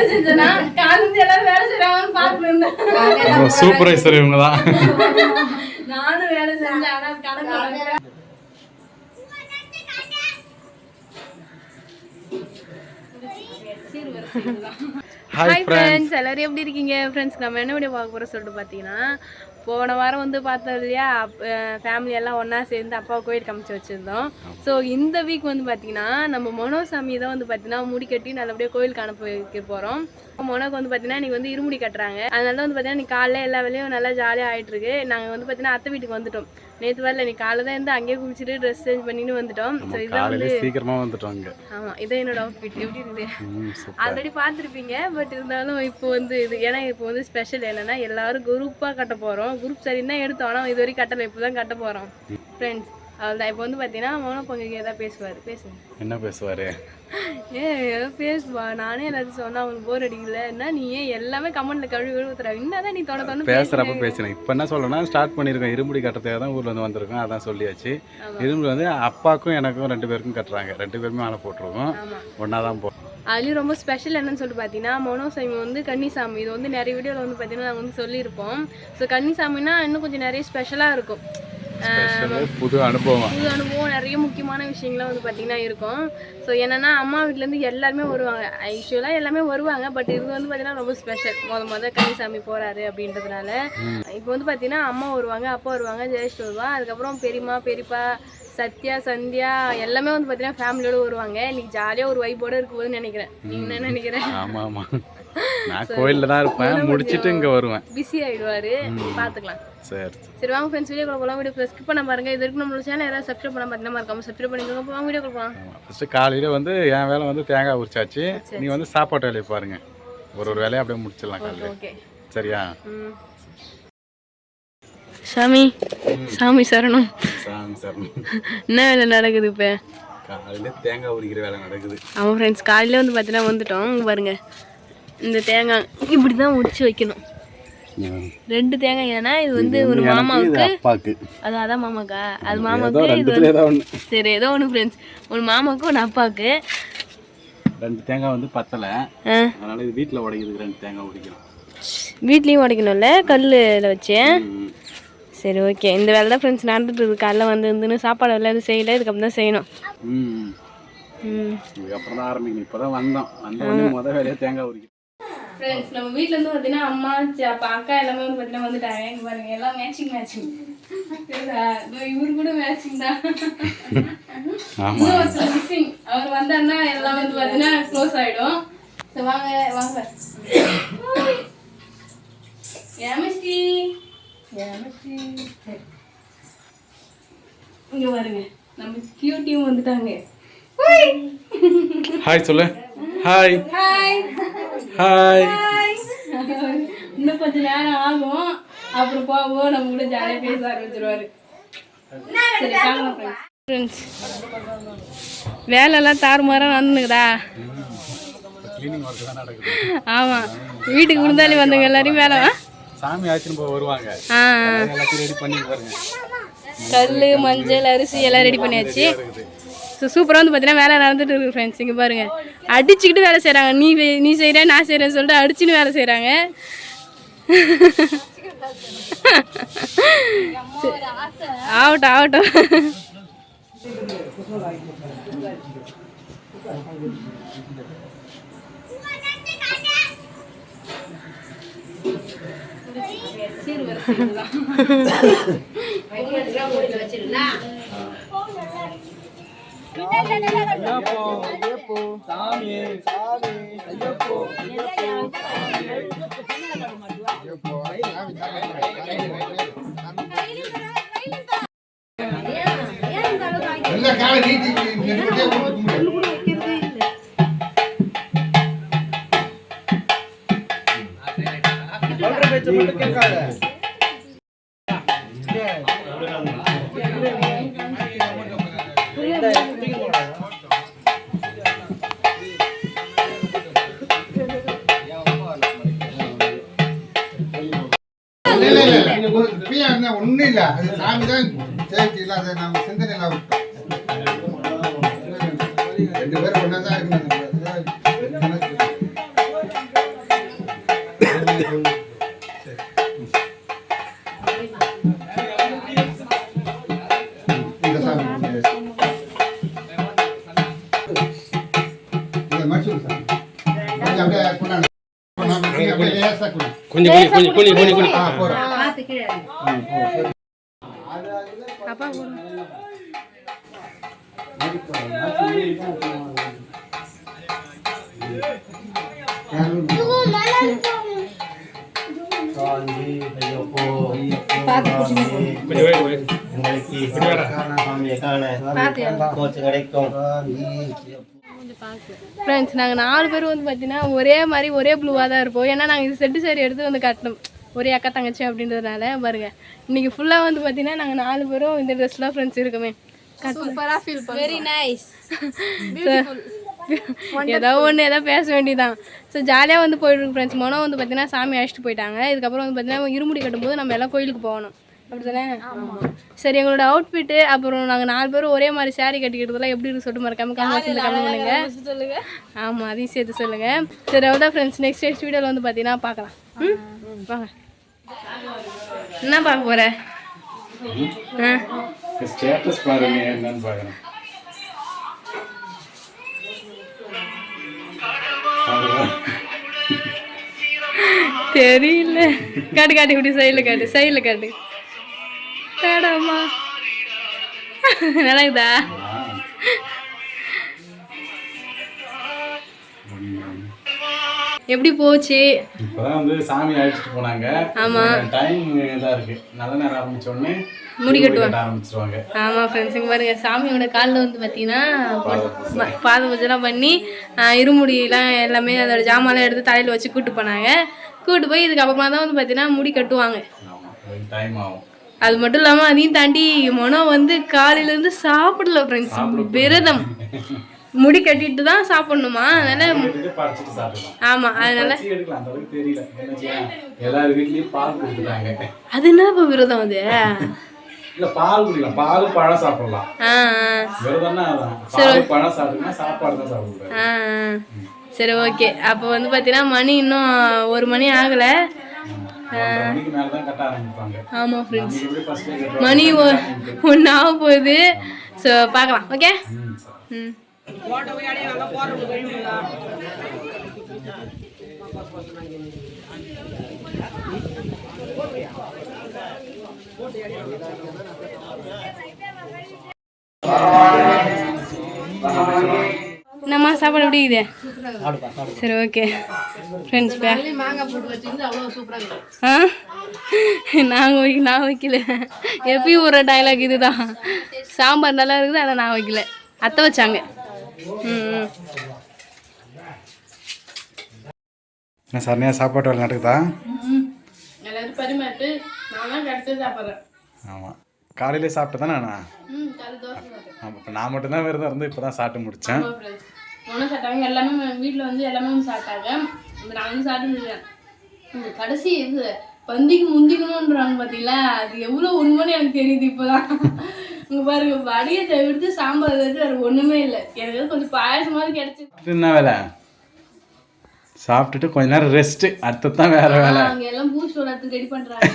வேலை செஞ்சேனா காலேஜ் எல்லாரும் வேலை செய்றாங்கன்னு பாத்துட்டு சூப்பர்வைசர் இவங்க தான் நானும் வேலை செஞ்சேன் ஆனா கணக்கு வரல. ஹாய் ஃப்ரெண்ட்ஸ் எல்லாரும் எப்படி இருக்கீங்க? ஃப்ரெண்ட்ஸ் நம்ம என்ன வீடியோ பார்க்க போகிறோம் சொல்லிட்டு பார்த்தீங்கன்னா போன வாரம் வந்து பார்த்தோம் இல்லையா? ஃபேமிலி எல்லாம் ஒன்றா சேர்ந்து அப்பா கோயில் காமிச்சு வச்சுருந்தோம். ஸோ இந்த வீக் வந்து பார்த்தீங்கன்னா நம்ம மனோசாமி தான் வந்து பார்த்தீங்கன்னா முடி கட்டி நல்லபடியாக கோயில் காண போய்க்க போகிறோம் மொனக்கு வந்து பார்த்தீங்கன்னா இன்னைக்கு வந்து இருமுடி கட்டுறாங்க. அதனால தான் வந்து பார்த்தீங்கன்னா இன்னைக்கு காலைல எல்லா வேலையும் நல்லா ஜாலியாக ஆயிட்டு இருக்கு. நாங்கள் வந்து பார்த்தீங்கன்னா அத்தை வீட்டுக்கு வந்துட்டோம். நேற்று வரல இன்னைக்கு காலைல தான் இருந்து அங்கேயே குளிச்சுட்டு ட்ரெஸ் சேஞ்ச் பண்ணிட்டு வந்துட்டோம். ஸோ இதான் வந்து சீக்கிரமா வந்துட்டோம் அங்க ஆமாம் இதான் என்னோட அவுட்ஃபிட் எப்படி இருக்குது. ஆல்ரெடி பார்த்துருப்பீங்க பட் இருந்தாலும் இப்போ வந்து இது ஏன்னா இப்போ வந்து ஸ்பெஷல் என்னன்னா எல்லாரும் குரூப்பாக கட்ட போகிறோம் குரூப் சரின்னு தான் எடுத்தோம் ஆனால் இது வரைக்கும் கட்டலை இப்போ தான் கட்ட போகிறோம் ஃப்ரெண்ட்ஸ் அவ்வளோதான் இப்போ வந்து பார்த்தீங்கன்னா மௌன பொங்கலுக்கு ஏதாவது பேசுவார். பேசுங்க. என்ன பேசுவாரு? ஏ ஏதோ பேசுவா. நானே எல்லாத்தையும் சொன்னா அவனுக்கு போர் அடிக்கல என்ன நீ ஏன் எல்லாமே கமெண்ட்ல கழுவி கழுவி ஊத்துறா? என்னதான் நீ தொட தொட பேசுறப்ப பேசுறேன். இப்போ என்ன சொல்லணும்னா ஸ்டார்ட் பண்ணியிருக்கோம் இருமுடி கட்டுறதுக்காக தான் ஊர்ல வந்து வந்திருக்கோம். அதான் சொல்லியாச்சு. இருமுடி வந்து அப்பாக்கும் எனக்கும் ரெண்டு பேருக்கும் கட்டுறாங்க. ரெண்டு பேருமே மாலை போட்டுருவோம் ஆமா. ஒன்றா தான் போ அதுலேயும் ரொம்ப ஸ்பெஷல் என்னன்னு சொல்லிட்டு பார்த்தீங்கன்னா மனோசாமி வந்து கன்னிசாமி. இது வந்து நிறைய வீடியோவில் வந்து பார்த்தீங்கன்னா நாங்கள் வந்து சொல்லியிருப்போம். ஸோ கன்னிசாமினா இன்னும் கொஞ்சம் நிறைய ஸ்பெஷலாக இருக்கும். புது அனுபவம்? புது அனுபவம் நிறைய முக்கியமான விஷயங்கள்லாம் வந்து பார்த்தீங்கன்னா இருக்கும். ஸோ என்னன்னா அம்மா வீட்டிலேருந்து எல்லாருமே வருவாங்க. யூஸ்வலாக எல்லாமே வருவாங்க பட் இது வந்து பார்த்தீங்கன்னா ரொம்ப ஸ்பெஷல் முத முத கன்னிசாமி போகிறாரு அப்படின்றதுனால. இப்போ வந்து பார்த்தீங்கன்னா அம்மா வருவாங்க அப்பா வருவாங்க ஜெயஸ்ட் வருவா. அதுக்கப்புறம் பெரியம்மா பெரியப்பா சத்யா சந்தியா எல்லாமே வந்து பார்த்தீங்கன்னா ஃபேமிலியோட வருவாங்க. இன்னைக்கு ஜாலியாக ஒரு வைப்போட இருக்கும்போதுன்னு நினைக்கிறேன். நீங்க என்ன நினைக்கிறேன் ஆமா ஆமா. நான் கோயில்ல தான் இருப்பேன். முடிச்சிட்டு இங்க வருவேன். பிஸி ஆயிடுவாரு. பார்த்துக்கலாம் சரி. சரி வாங்க ஃப்ரெண்ட்ஸ் வீடியோ போகலாம் வீடியோ ஸ்கிப் பண்ண பாருங்க. இது வரைக்கும் நம்மளோட சேனல் யாராவது சப்ஸ்கிரைப் பண்ண பார்த்தீங்கன்னா மறக்காம சப்ஸ்கிரைப் பண்ணிக்கோங்க. வாங்க வீடியோ போகலாம் ஃபர்ஸ்ட் காலையில வந்து என் வேலை வந்து தேங்காய் உரிச்சாச்சு. நீ வந்து சாப்பாட்டு வேலையை பாருங்க. ஒரு ஒரு வேலையை அப்படியே முடிச்சிடலாம் காலையில. ஓகே. சரியா? சாமி சாமி சரணம். சாமி சரணம். என்ன வேலை நடக்குது இப்போ? காலையில தேங்காய் உரிக்கிற வேலை நடக்குது. அவன் ஃப்ரெண்ட்ஸ் காலையில் வந்து பார்த்தீங்கன்னா வந்துட்டோம். இங்க பாருங்க. இந்த தேங்காய் இப்படி தான் உடிச்சு வைக்கணும் ரெண்டு தேங்காய் ஏன்னா இது வந்து ஒரு மாமாவுக்கு அது அதான் மாமாக்கா. அது மாமாவுக்கு இது சரி ஏதோ ஒன்று ஃப்ரெண்ட்ஸ் ஒரு மாமாவுக்கு ஒன்று அப்பாவுக்கு ரெண்டு தேங்காய் வந்து பத்தல. அதனால இது வீட்டில் உடைக்கிறதுக்கு ரெண்டு தேங்காய் உடைக்கிறோம் வீட்லேயும் உடைக்கணும்ல? கல்லில் வச்சேன் ம். சரி ஓகே இந்த வேலை தான் ஃப்ரெண்ட்ஸ் நடந்துட்டு இருக்கு காலைல வந்து இருந்துன்னு சாப்பாடு எல்லாம் எதுவும் செய்யல. இதுக்கப்புறம் தான் செய்யணும். ம் ம். இதுக்கப்புறம் தான் ஆரம்பிக்கணும். இப்போ தான் வந்தோம். வந்த உடனே முத வேலையை தேங்காய் உரிக்கிறோம் ஃப்ரெண்ட்ஸ் நம்ம வீட்ல இருந்து பார்த்தீங்கன்னா அம்மா அப்பா அக்கா எல்லாமே வந்து பார்த்தீங்கன்னா வந்துட்டாங்க. இங்க பாருங்க எல்லாம் மேட்சிங் மேட்சிங் இவரு கூட மேட்சிங் தான். மிஸ்ஸிங் அவர் வந்தாருன்னா எல்லாம் வந்து பார்த்தீங்கன்னா க்ளோஸ் ஆயிடும். வாங்க வாங்க. ஏமஸ்டி ஏமஸ்டி இங்க பாருங்க. நம்ம கியூட்டியும் வந்துட்டாங்க. ஹாய் சொல்லு. ஹாய் ஹாய் ஹாய் இன்னும் கொஞ்ச நேரம் ஆகும். அப்புறம் போவோம் நம்ம கூட ஜாலியாக பேச ஆரம்பிச்சிருவாரு. சரி வாங்க ஃப்ரெண்ட்ஸ் வேலைலாம் தாறுமாறாக நடக்குது. ஆமாம் வீட்டுக்கு விருந்தாளி வந்தவங்க எல்லாரையும் வேலை வா? சாமி வருவாங்க. ஆ. அதான் எல்லாத்தையும் ரெடி பண்ணி பாருங்க. கல் மஞ்சள் அரிசி எல்லாம் ரெடி பண்ணியாச்சு. சூப்பராக வந்து பார்த்தீங்கன்னா வேலை நடந்துட்டு இருக்கு ஃப்ரெண்ட்ஸ் இங்கே பாருங்கள் அடிச்சுக்கிட்டு வேலை செய்கிறாங்க நீ நீ செய்கிற நான் செய்கிறேன்னு சொல்லிட்டு அடிச்சுன்னு வேலை செய்கிறாங்க ஆகட்டும் ஆகட்டும் சீர் வர எல்லா காலை நீட்டி சொல்ற பேச்ச மட்டும் கேட்காத. ஒண்ணும் இல்ல. அது சாமி தான் சேர்த்து இல்ல அதை நம்ம சிந்தனை எல்லாம் ரெண்டு பேரும் ஒன்னா தான் இருக்கணும். கொஞ்சம். கொஞ்சம் கொஞ்சம் கொஞ்சம் கொஞ்சம் கொஞ்சம் ஃப்ரெண்ட்ஸ் நாங்கள் நாலு பேர் வந்து பார்த்தீங்கன்னா ஒரே மாதிரி ஒரே ப்ளூவாக தான் இருப்போம். ஏன்னா நாங்கள் இது செட்டு சாரி எடுத்து வந்து கட்டணும். ஒரே அக்கா தங்கச்சி அப்படின்றதுனால பாருங்க. இன்னைக்கு ஃபுல்லாக வந்து பார்த்தீங்கன்னா நாங்கள் நாலு பேரும் இந்த ட்ரெஸ்லாம் ஃப்ரெண்ட்ஸ் இருக்குமே. சூப்பராக ஃபீல் வெரி நைஸ் ஏதோ ஒன்று ஏதோ பேச வேண்டியதான் ஸோ ஜாலியாக வந்து போயிட்டு ஃப்ரெண்ட்ஸ் மொனம் வந்து பார்த்தீங்கன்னா சாமி அழைச்சிட்டு போயிட்டாங்க. இதுக்கப்புறம் வந்து பார்த்தீங்கன்னா இருமுடி கட்டும்போது நம்ம எல்லாம் கோயிலுக்கு போகணும். அப்படி தானே சரி எங்களோட அவுட்ஃபிட்டு அப்புறம் நாங்கள் நாலு பேரும் ஒரே மாதிரி saree கட்டிக்கிறதுலாம் எப்படி இருக்கு சொல்லிட்டு மறக்காம கமெண்ட் கமெண்ட் பண்ணுங்க. சொல்லுங்க? ஆமாம் அதையும் சேர்த்து சொல்லுங்க. சரி அவ்வளோதான் ஃப்ரெண்ட்ஸ் நெக்ஸ்ட் நெக்ஸ்ட் வீடியோவில் வந்து பார்த்தீங்கன்னா பார்க்கலாம். ம்? வாங்க. என்ன பார்க்க போற? ஆ? ஸ்டேட்டஸ் பாருங்க என்னன்னு பார்க்கணும் தெரியல. காட்டு காட்டு இப்படி சைடில் காட்டு சைடில் காட்டு. காடாமா நல்லா இருக்குதா எப்படி போச்சு? இப்பதான் வந்து சாமி அழைச்சிட்டு போனாங்க. டைம் இதா இருக்கு. நல்ல நேரம் ஆரம்பிச்ச உடனே முடி கட்டுவாங்க. ஆமாம் ஃப்ரெண்ட்ஸ் இங்கே பாருங்க சாமியோட காலில் வந்து பார்த்தீங்கன்னா பாத பூஜைலாம் பண்ணி ஆ, இருமுடியெல்லாம் எல்லாமே அதோட ஜாமான்லாம் எடுத்து தலையில் வச்சு கூட்டு போனாங்க. கூட்டு போய் இதுக்கப்புறமா தான் வந்து பார்த்தீங்கன்னா முடி கட்டுவாங்க. ஆமா அது மட்டும் இல்லாமல் அதையும் தாண்டி மனம் வந்து காலையிலேருந்து சாப்பிடல ஃப்ரெண்ட்ஸ் விரதம். முடி கட்டிட்டு தான் சாப்பிடணுமா? அதனால ஆமாம் அதனால அது என்ன இப்போ விரதம் அது? இல்ல பால் குடிக்கலாம். பால் பழம் சாப்பிடலாம். அதான். பால் பழம் சாப்பிட்டீங்கன்னா சாப்பாடு தான் ஆ. சரி ஓகே. அப்போ வந்து பார்த்தீங்கன்னா மணி இன்னும் ஒரு மணி ஆகலை. ஆமாம் ஃப்ரெண்ட்ஸ் மணி ஒன்று ஆக போகுது. ஸோ பார்க்கலாம். ஓகே ம் என்னம்மா சாப்பாடு எப்படி இருக்குது சரி ஓகே ஃப்ரெண்ட்ஸ் ஆ? நாங்கள் வைக்க நான் வைக்கல. எப்பயும் ஒரு டைலாக் இதுதான். சாம்பார் நல்லா இருக்குது ஆனால் நான் வைக்கல. அத்தை வச்சாங்க. ம். என்ன சரணியா சாப்பாட்டு வேலை நடக்குதா? எல்லாரும் பரிமாட்டு நான் தான் கடைசி சாப்பிட்றேன். ஆமா. காலையிலே சாப்பிட்டு தானே நான் ஆமா இப்போ நான் மட்டும்தான் விரதம் இருந்து இப்போ தான் சாப்பிட்டு முடித்தேன் ஒன்றும் சாப்பிட்டாங்க. எல்லாமே வீட்டில் வந்து எல்லாமே சாப்பிட்டாங்க. நான் வந்து சாப்பிட்டுருக்கேன் இந்த கடைசி இது பந்திக்கு முந்திக்கணுன்றாங்க பார்த்தீங்களா அது எவ்வளோ உண்மைன்னு எனக்கு தெரியுது இப்போதான். இங்கே பாருங்க வடியை தவிர்த்து சாம்பார் தவிர்த்து வேறு ஒன்றுமே இல்லை. எனக்கு கொஞ்சம் பாயசமாவது கிடச்சி என்ன வேலை? சாப்பிட்டுட்டு கொஞ்ச நேரம் ரெஸ்ட்டு அடுத்தது தான் வேற வேலை. அவங்க எல்லாம் பூஸ்ட் விளாட்றதுக்கு ரெடி பண்ணுறாங்க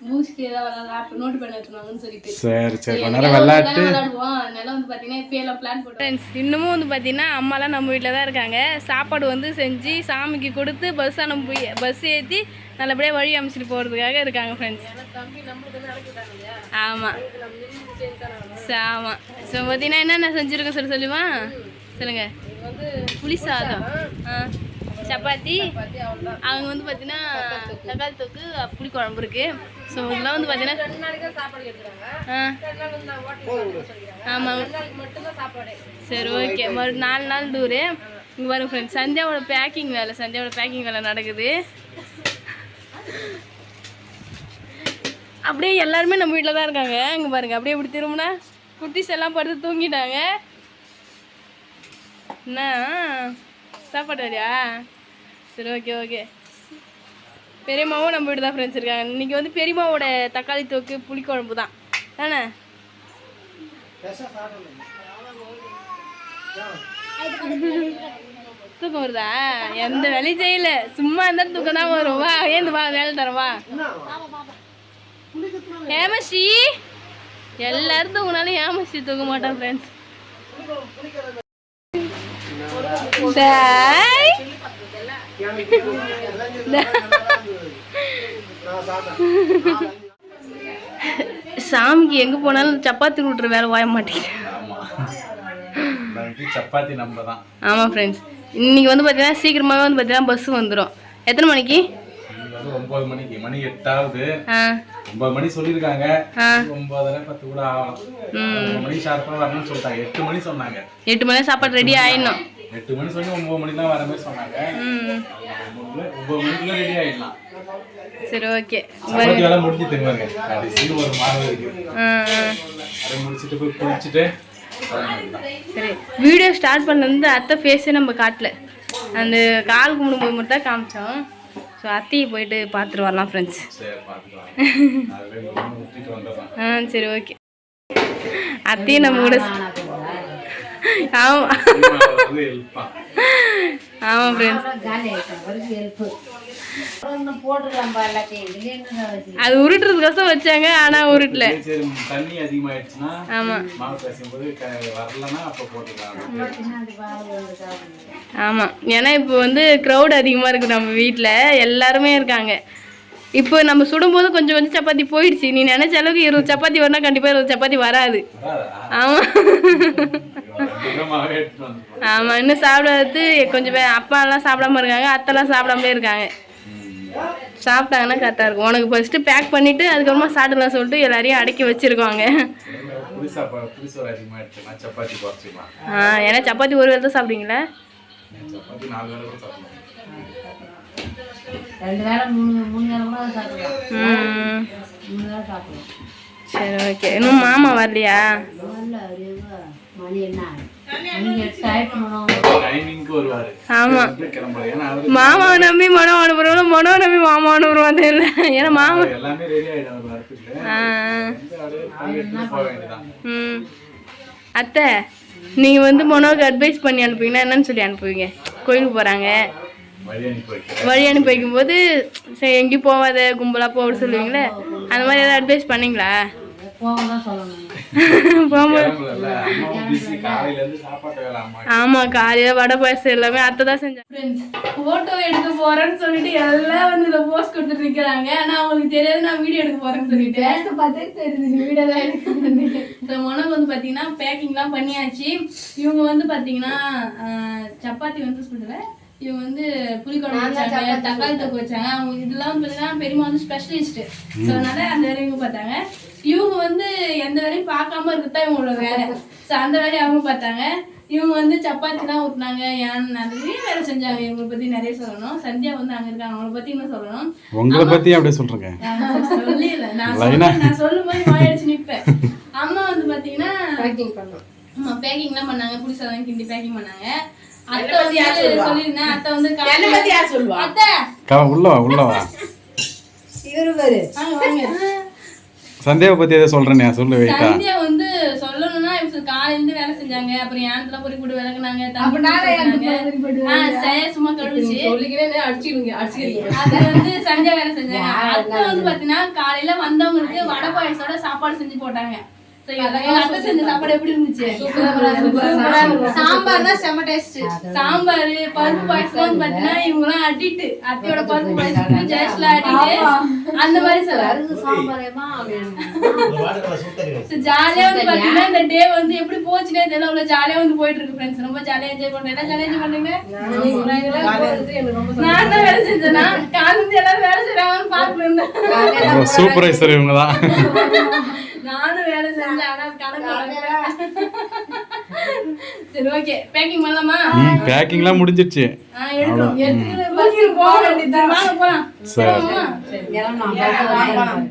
பூஸ்ட் ஏதாவது விளாட்லாம் நோட்டு பண்ணி வச்சுருவாங்கன்னு சொல்லிட்டு. சரி சரி கொஞ்ச நேரம் என்னைக்காவது ஒரு விளையாட்டு. தடவை விளையாடுவோம். அதனால வந்து பார்த்தீங்கன்னா இப்போ எல்லாம் பிளான் போட்டு இன்னமும் வந்து பார்த்தீங்கன்னா அம்மாலாம் நம்ம வீட்டில் தான் இருக்காங்க. சாப்பாடு வந்து செஞ்சு சாமிக்கு கொடுத்து பஸ் அனுப்பி பஸ் ஏற்றி நல்லபடியாக வழி அமைச்சிட்டு போகிறதுக்காக இருக்காங்க ஃப்ரெண்ட்ஸ் ஆமாம் ஆமாம் ஸோ பார்த்தீங்கன்னா என்னென்ன செஞ்சுருக்கோம் சொல்லி சொல்லுமா? சொல்லுங்க. புளி சாதம். ஆ. சப்பாத்தி. அவங்க வந்து பார்த்தீங்கன்னா தக்காளி தொக்கு புளி குழம்பு இருக்கு. ஸோ இதெல்லாம் வந்து பார்த்தீங்கன்னா ஆமாம் சரி ஓகே மறு நாலு நாள் டூரு இங்கே பாருங்க ஃப்ரெண்ட்ஸ் சந்தியாவோட பேக்கிங் வேலை சந்தியாவோட பேக்கிங் வேலை நடக்குது. அப்படியே எல்லாருமே நம்ம வீட்டில் தான் இருக்காங்க. இங்கே பாருங்க அப்படியே இப்படி திரும்பினா குட்டீஸ் எல்லாம் படுத்து தூங்கிட்டாங்க. என்ன? சாப்பாடு வரியா சரி ஓகே ஓகே பெரியம்மாவும் நம்ம வீடு தான் ஃப்ரெண்ட்ஸ் இருக்காங்க. இன்னைக்கு வந்து பெரியம்மாவோட தக்காளி தொக்கு புளிக்குழம்பு தான். தானே? தூக்கம் வருதா? எந்த வேலையும் செய்யல. சும்மா இருந்தா தூக்கம் தான் வரும். வா ஏந்து வா வேலை தரேன் வா. ஏமஸ்ரீ எல்லாரும் தூங்கினாலும் ஏமஸ்ரீ தூங்க மாட்டான் ஃப்ரெண்ட்ஸ் சாமிக்கு எங்க போனாலும் சப்பாத்தி விட்டுற வேலை வாய மாட்டேங்குது. சப்பாத்தி நம்ம தான் ஆமா ஃப்ரெண்ட்ஸ் இன்னைக்கு வந்து பார்த்தீங்கன்னா சீக்கிரமாவே வந்து பார்த்தீங்கன்னா பஸ் வந்துடும் எத்தனை மணிக்கு? ஒன்பது மணிக்கு. மணி எட்டாவது. ஒன்பது மணி சொல்லியிருக்காங்க. ஆ. ஒன்பதரை பத்து கூட ஆகலாம். மணி ஷார்ப்பாக வரணும்னு சொல்லிட்டாங்க. எட்டு மணி சொன்னாங்க. எட்டு மணி சாப்பாடு ரெடி ஆயிடணும். எட்டு மணி சொல்லி ஒன்பது மணி தான் வர மாதிரி சொன்னாங்க. ஒன்பது மணிக்குள்ள ரெடி ஆயிடலாம். சரி ஓகே சப்பாத்தி வேலை முடிஞ்சு தருவாங்க கடைசி ஒரு மாவு இருக்கு அதை முடிச்சுட்டு போய் குளிச்சுட்டு. சரி. வீடியோ ஸ்டார்ட் பண்ணது அத்தை ஃபேஸே நம்ம காட்டல. அந்த கால் கும்பிடும்போது மட்டும் தான் காமிச்சோம். ஸோ அத்தையை போயிட்டு பார்த்துட்டு வரலாம் ஃப்ரெண்ட்ஸ் ஆ சரி ஓகே அத்தையும் நம்ம கூட ஆமாம் ஆமாம் ஃப்ரெண்ட்ஸ் அது உருட்டுறதுக்கோசம் வச்சாங்க ஆனா உருட்டல. தண்ணி அதிகமாயிடுச்சுன்னா ஆமா. ஏன்னா இப்போ வந்து க்ரௌட் அதிகமா இருக்கு நம்ம வீட்டில் எல்லாருமே இருக்காங்க. இப்போ நம்ம சுடும்போது கொஞ்சம் கொஞ்சம் சப்பாத்தி போயிடுச்சு. நீ நினைச்ச அளவுக்கு இருபது சப்பாத்தி வரணும் கண்டிப்பாக இருபது சப்பாத்தி வராது. ஆமாம் ஆமாம் இன்னும் சாப்பிடாதது கொஞ்சம் பேர் அப்பாலாம் சாப்பிடாம இருக்காங்க அத்தைலாம் சாப்பிடாமலே இருக்காங்க. சாப்பிட்டாங்கன்னா கரெக்டாக இருக்கும். உனக்கு ஃபஸ்ட்டு பேக் பண்ணிவிட்டு அதுக்கப்புறமா சாப்பிடலாம் சொல்லிட்டு எல்லாரையும் அடக்கி வச்சுருக்காங்க. ஆ ஏன்னா சப்பாத்தி ஒரு வேலை தான் சாப்பிடுவீங்களா? ரெண்டு வேளை மூணு மூணு வேளை கூட சாப்பிடலாம். ம். மூணு வேளை சாப்பிடலாம். சரி ஓகே இன்னும் மாமா வரலையா? மாமாவை நம்பி மனம் அனுப்புறோம் மனம் நம்பி மாமா அனுப்புறோம் தெரியல ஏன்னா மாமா அத்தை நீங்கள் வந்து மனோவுக்கு அட்வைஸ் பண்ணி அனுப்புவீங்கன்னா என்னன்னு சொல்லி அனுப்புவீங்க. கோயிலுக்கு போகிறாங்க வழி அனுப்பி வைக்கும்போது சரி எங்கேயும் போகாத கும்பலாக போக சொல்லுவீங்களே? அந்த மாதிரி ஏதாவது அட்வைஸ் பண்ணீங்களா? பிஸி காலையில வடை பாயசம் எல்லாமே அத்தை தான் செஞ்சாங்க ஃபோட்டோ எடுக்க போகிறேன்னு சொல்லிட்டு எல்லாம் வந்து இதை போஸ்ட் கொடுத்துட்டு நிற்கிறாங்க ஆனால் அவங்களுக்கு தெரியாது நான் வீடியோ எடுக்க போகிறேன்னு சொல்லிட்டு. பார்த்தே தெரியுது வீடியோ தான் இந்த மனக்கு வந்து பார்த்தீங்கன்னா பேக்கிங்லாம் பண்ணியாச்சு. இவங்க வந்து பார்த்தீங்கன்னா ஆஹ், சப்பாத்தி வந்து சொல்லுவேன் இவங்க வந்து புளிக்குழம்பு வச்சாங்க தக்காளி தொக்கு வச்சாங்க. அவங்க இதெல்லாம் வந்து பார்த்தீங்கன்னா பெரியமா வந்து ஸ்பெஷலிஸ்ட் ஸோ அதனால அந்த வேலையை இவங்க பார்த்தாங்க. இவங்க வந்து எந்த வேலையும் பார்க்காம இருக்குதான் இவங்களோட வேலை. ஸோ அந்த வேலையை அவங்க பார்த்தாங்க. இவங்க வந்து சப்பாத்திலாம் ஊட்டினாங்க ஏன் நிறைய வேலை செஞ்சாங்க. இவங்களை பற்றி நிறைய சொல்லணும். சந்தியா வந்து அங்கே இருக்காங்க. அவங்கள பற்றி இன்னும் சொல்லணும். உங்களை பத்தி அப்படியே சொல்றேங்க. நான் நான் சொல்லும் போது வாயடிச்சு நிப்பேன். அம்மா வந்து பாத்தீங்கன்னா பேக்கிங் பண்ணோம் ஆமா பேக்கிங்லாம் பண்ணாங்க. புளிசாதம் கிண்டி பேக்கிங் பண்ணாங்க. அத்தை வந்து சொல்லிருந்தேன் அத்தை வந்து என்ன பத்தி யார் சொல்லுவா? அத்தை! கா உள்ளவா உள்ளவா? வாங்க வாங்க. சந்தேக பத்தி எதை சொல்றேன் சொல்லு வெயிட்டா சந்தியா வந்து சொல்லணும்னா இப்ப காலையில இருந்து வேலை செஞ்சாங்க. அப்புறம் ஏனத்துல பொறி போட்டு விளக்குனாங்க ஆ சே சும்மா கழுவுச்சு. அது வந்து சந்தியா வேலை செஞ்சாங்க. அத்தை வந்து பாத்தீங்கன்னா காலையில வந்தவங்களுக்கு வடை பாயசோட சாப்பாடு செஞ்சு போட்டாங்க. So, எங்க அத்தை செஞ்ச சாப்பாடு எப்படி இருந்துச்சு? சாம்பார் தான் செம்ம டேஸ்ட் சாம்பார் பருப்பு பாயசம் பாத்தீங்கன்னா இவங்க எல்லாம் அடிட்டு அத்தையோட பருப்பு பாயசம் ஜெயஸ்ல அடிட்டு அந்த மாதிரி சாம்பாரேமா ஜாலியா வந்து பாத்தீங்கன்னா இந்த டே வந்து எப்படி போச்சுனே தெரியல. அவ்வளவு ஜாலியா வந்து போயிட்டு இருக்கு ஃப்ரெண்ட்ஸ் ரொம்ப ஜாலியா என்ஜாய் பண்றேன் என்ன ஜாலியா என்ஜாய் பண்றீங்க? நான் தான் வேலை செஞ்சேனா? காலேஜ் எல்லாரும் வேலை செய்யறாங்கன்னு பாத்துட்டு இருந்தேன் சூப்பர்வைசர் இவங்க தான். நானும் வேலை செஞ்சேன் ஆனா கணக்கு. சரி ஓகே பேக்கிங் பண்ணலாமா? ம் பேக்கிங்லாம் முடிஞ்சிருச்சு. ஆ எடுக்கணும். எடுத்துட்டு பஸ் போக வேண்டியது வாங்க போலாம். சரி? கிளம்பலாம்